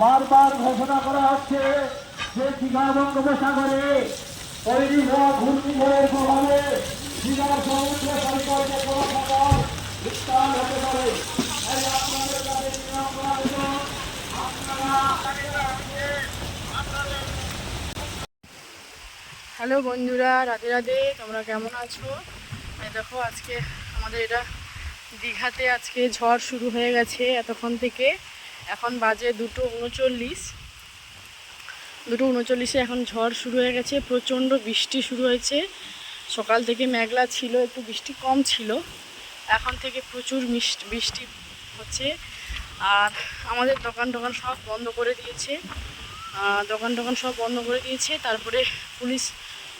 বারবার ঘোষণা করা হচ্ছে যে দীঘা বঙ্গোপসাগরে তৈরি হওয়া ঘূর্ণিঝড়ের প্রভাবে দীঘার সমুদ্র সৈকতে প্রকার বিস্তার হতে পারে। হ্যালো বন্ধুরা, রাধে রাধে, তোমরা কেমন আছো? দেখো, আজকে আমাদের এটা দীঘাতে আজকে ঝড় শুরু হয়ে গেছে এতক্ষণ থেকে। এখন বাজে দুটো উনচল্লিশ। দুটো উনচল্লিশে এখন ঝড় শুরু হয়ে গেছে, প্রচণ্ড বৃষ্টি শুরু হয়েছে। সকাল থেকে মেঘলা ছিল, একটু বৃষ্টি কম ছিল। এখন থেকে প্রচুর বৃষ্টি হচ্ছে। আর আমাদের দোকান টোকান সব বন্ধ করে দিয়েছে। দোকান টোকান সব বন্ধ করে দিয়েছে। তারপরে পুলিশ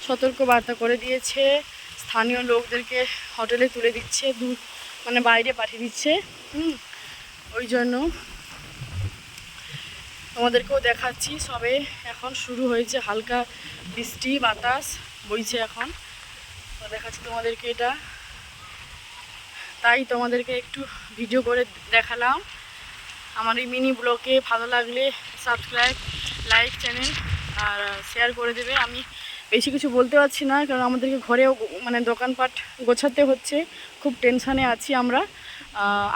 সতর্ক বার্তা করে দিয়েছে। স্থানীয় লোকদেরকে হোটেলে তুলে দিচ্ছে, দূর মানে বাইরে পাঠিয়ে দিচ্ছে। হুম, ওই জন্য তোমাদেরকেও দেখাচ্ছি, সবে এখন শুরু হয়েছে হালকা বৃষ্টি, বাতাস বইছে এখন। দেখাচ্ছি তোমাদেরকে এটা। তাই তোমাদেরকে একটু ভিডিও করে দেখালাম। আমার এই মিনি ব্লগে ভালো লাগলে সাবস্ক্রাইব, লাইক, চ্যানেল আর শেয়ার করে দেবে। আমি বেশি কিছু বলতে পারছি না, কারণ আমাদেরকে ঘরেও মানে দোকানপাট গোছাতে হচ্ছে। খুব টেনশানে আছি আমরা।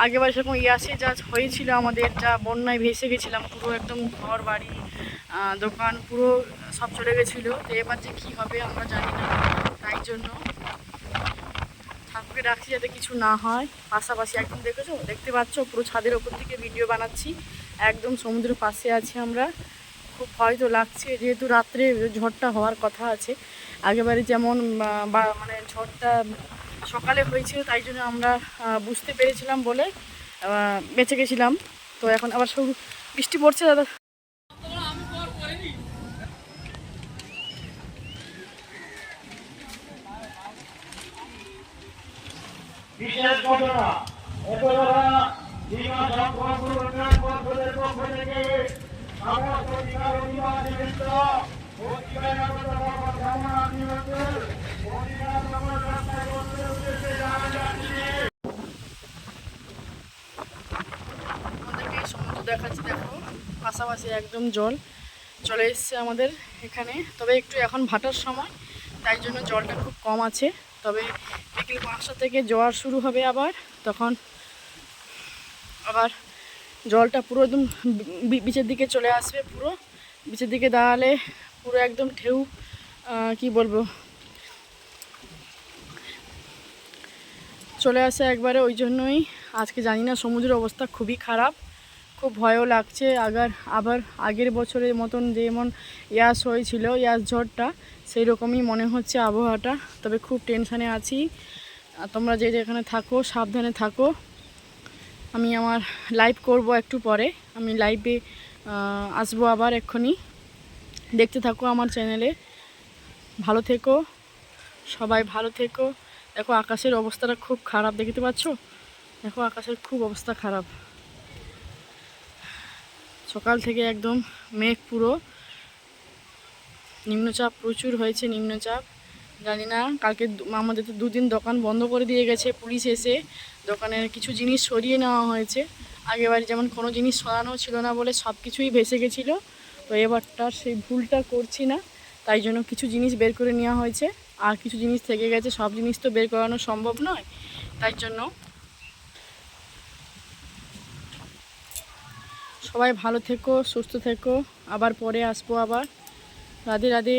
আগেবার সেরকম ইয়াসে যা হয়েছিল আমাদের যা বন্যায় ভেসে গেছিলাম, পুরো একদম ঘর, বাড়ি দোকান, পুরো সব চলে গেছিল। তো এবার যে কী হবে আমরা জানি না, তাই জন্য ঠাকুরকে রাখছি যাতে কিছু না হয়। পাশাপাশি একদম দেখেছ, দেখতে পাচ্ছ, পুরো ছাদের ওপর থেকে ভিডিও বানাচ্ছি। একদম সমুদ্রের পাশে আছি আমরা। খুব ভয় তো লাগছে, যেহেতু রাত্রে ঝড়টা হওয়ার কথা আছে। আগেবারে যেমন মানে ঝড়টা সকালে হয়েছিল, তাই জন্য আমরা বুঝতে পেরেছিলাম বলে বেঁচে গেছিলাম। তো এখন আবার সব বৃষ্টি পড়ছে দাদা। বিশেষ ঘটনা নগর ভ্রমণ নিমন্ত্রণ ও দীঘা ভ্রমণ রাস্তায় বন্ধুদের উদ্দেশ্যে জানা যাচ্ছে আমাদেরকে এই সমুদ্র দেখাচ্ছি, দেখো। পাশাপাশি একদম জল চলে এসছে আমাদের এখানে। তবে একটু এখন ভাটার সময়, তাই জন্য জলটা খুব কম আছে। তবে বিকেল পাঁচটা থেকে জোয়ার শুরু হবে আবার। তখন আবার জলটা পুরো একদম বিচের দিকে চলে আসবে পুরো। বিচের দিকে দাঁড়ালে পুরো একদম ঢেউ কি বলব? চলে আসে একবারে ওই জন্যই। আজকে জানি না, সমুদ্রের অবস্থা খুবই খারাপ। খুব ভয়ও লাগছে। আগার, আবার আগের বছরের মতন যেমন ইয়াস হয়েছিল, ইয়াস ঝড়টা সেই রকমই মনে হচ্ছে আবহাওয়াটা। তবে খুব টেনশানে আছি। তোমরা যে যেখানে থাকো, সাবধানে থাকো। আমি আমার লাইভ করব একটু পরে। আমি লাইভে আসব আবার এক্ষুনি। দেখতে থাকো আমার চ্যানেলে ভালো থেকো। সবাই ভালো থেকো। দেখো আকাশের অবস্থাটা খুব খারাপ, দেখতে পাচ্ছ? দেখো আকাশের খুব অবস্থা খারাপ। সকাল থেকে একদম মেঘ পুরো। নিম্নচাপ প্রচুর হয়েছে, নিম্নচাপ। জানি না, কালকে আমাদের তো দুদিন দোকান বন্ধ করে দিয়ে গেছে, পুলিশ এসে দোকানের কিছু জিনিস সরিয়ে নেওয়া হয়েছে। আগেবার যেমন কোনো জিনিস সরানো ছিল না বলে সব কিছুই ভেসে গেছিল। তো এবারটা সেই ভুলটা করছি না, তাই জন্য কিছু জিনিস বের করে নেওয়া হয়েছে। আর কিছু জিনিস থেকে গেছে, সব জিনিস তো বের করানো সম্ভব নয়। তাই জন্য সবাই ভালো থেকো সুস্থ থেকো। আবার পরে আসব আবার। রাধে রাধে।